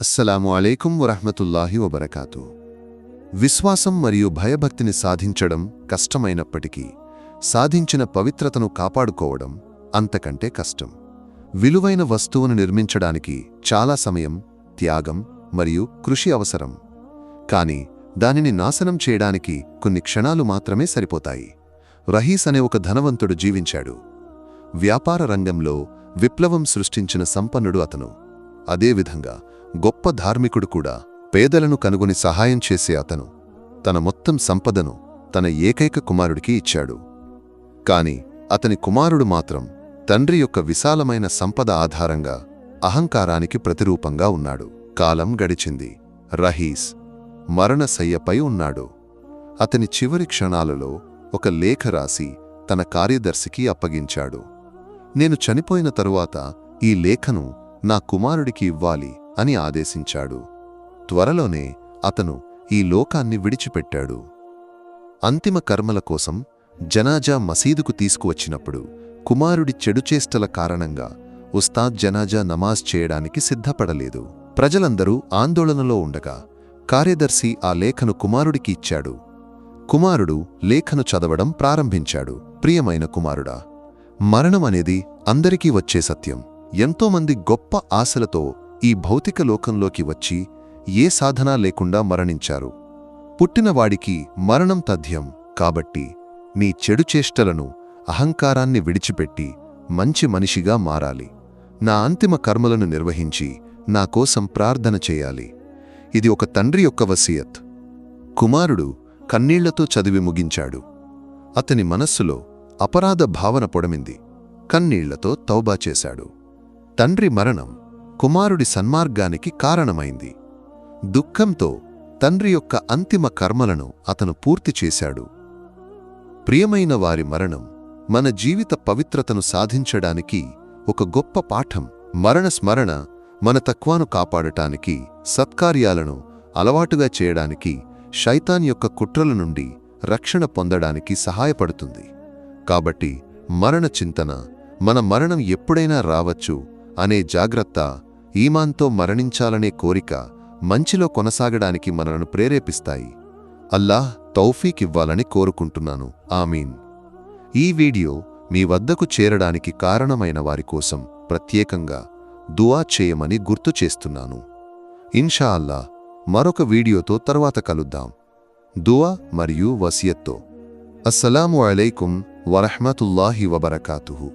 అస్సలాము అలైకుం వరహమతుల్లాహి వబరకాతు. విశ్వాసం మరియు భయభక్తిని సాధించడం కష్టమైనప్పటికీ సాధించిన పవిత్రతను కాపాడుకోవడం అంతకంటే కష్టం. విలువైన వస్తువును నిర్మించడానికి చాలా సమయం త్యాగం మరియు కృషి అవసరం. కాని దానిని నాశనం చేయడానికి కొన్ని క్షణాలు మాత్రమే సరిపోతాయి. రహీస్ అనే ఒక ధనవంతుడు జీవించాడు. వ్యాపార రంగంలో విప్లవం సృష్టించిన సంపన్నుడు అతను. అదేవిధంగా గొప్ప ధార్మికుడు కూడా పేదలను కనుగొని సహాయం చేసే అతను తన మొత్తం సంపదను తన ఏకైక కుమారుడికి ఇచ్చాడు. కాని అతని కుమారుడు మాత్రం తండ్రి యొక్క విశాలమైన సంపద ఆధారంగా అహంకారానికి ప్రతిరూపంగా ఉన్నాడు. కాలం గడిచింది. రహీస్ మరణశయ్యపై ఉన్నాడు. అతని చివరి క్షణాలలో ఒక లేఖ రాసి తన కార్యదర్శికి అప్పగించాడు. నేను చనిపోయిన తరువాత ఈ లేఖను నా కుమారుడికి ఇవ్వాలి అని ఆదేశించాడు. త్వరలోనే అతను ఈ లోకాన్ని విడిచిపెట్టాడు. అంతిమ కర్మల కోసం జనాజా మసీదుకు తీసుకువచ్చినప్పుడు కుమారుడి చెడుచేష్టల కారణంగా ఉస్తాద్ జనాజా నమాజ్ చేయడానికి సిద్ధపడలేదు. ప్రజలందరూ ఆందోళనలో ఉండగా కార్యదర్శి ఆ లేఖను కుమారుడికి ఇచ్చాడు. కుమారుడు లేఖను చదవడం ప్రారంభించాడు. ప్రియమైన కుమారుడా మరణం అనేది అందరికీ వచ్చే సత్యం. ఎంతోమంది గొప్ప ఆశలతో ఈ భౌతిక లోకంలోకి వచ్చి ఏ సాధనా లేకుండా మరణించారు. పుట్టినవాడికి మరణం తథ్యం కాబట్టి నీ చెడు చేష్టలను అహంకారాన్ని విడిచిపెట్టి మంచి మనిషిగా మారాలి. నా అంతిమ కర్మలను నిర్వహించి నా కోసం ప్రార్థన చేయాలి. ఇది ఒక తండ్రి యొక్క వసీయత్. కుమారుడు కన్నీళ్ళతో చదివి ముగించాడు. అతని మనస్సులో అపరాధ భావన పొడమింది. కన్నీళ్ళతో తౌబా చేశాడు. తండ్రి మరణం కుమారుడి సన్మార్గానికి కారణమైంది. దుఃఖంతో తండ్రి యొక్క అంతిమ కర్మలను అతను పూర్తి చేశాడు. ప్రియమైన వారి మరణం మన జీవిత పవిత్రతను సాధించడానికి ఒక గొప్ప పాఠం. మరణ స్మరణ మన తక్వాను కాపాడటానికి సత్కార్యాలను అలవాటుగా చేయడానికి శైతాన్ యొక్క కుట్రల నుండి రక్షణ పొందడానికి సహాయపడుతుంది. కాబట్టి మరణ చింతన మన మరణం ఎప్పుడైనా రావచ్చు అనే జాగ్రత్త ఈమాన్తో మరణించాలనే కోరిక మంచిలో కొనసాగడానికి మనలను ప్రేరేపిస్తాయి. అల్లాహ్ తౌఫీక్ ఇవ్వాలని కోరుకుంటున్నాను. ఆమీన్. ఈ వీడియో మీ వద్దకు చేరడానికి కారణమైన వారి కోసం ప్రత్యేకంగా దువా చేయమని గుర్తు చేస్తున్నాను. ఇన్షా అల్లా మరొక వీడియోతో తర్వాత కలుద్దాం. దువా మరియు వసియత్తో. అస్సలాము అలైకుం వరహ్మతుల్లాహి వబరకాతుహు.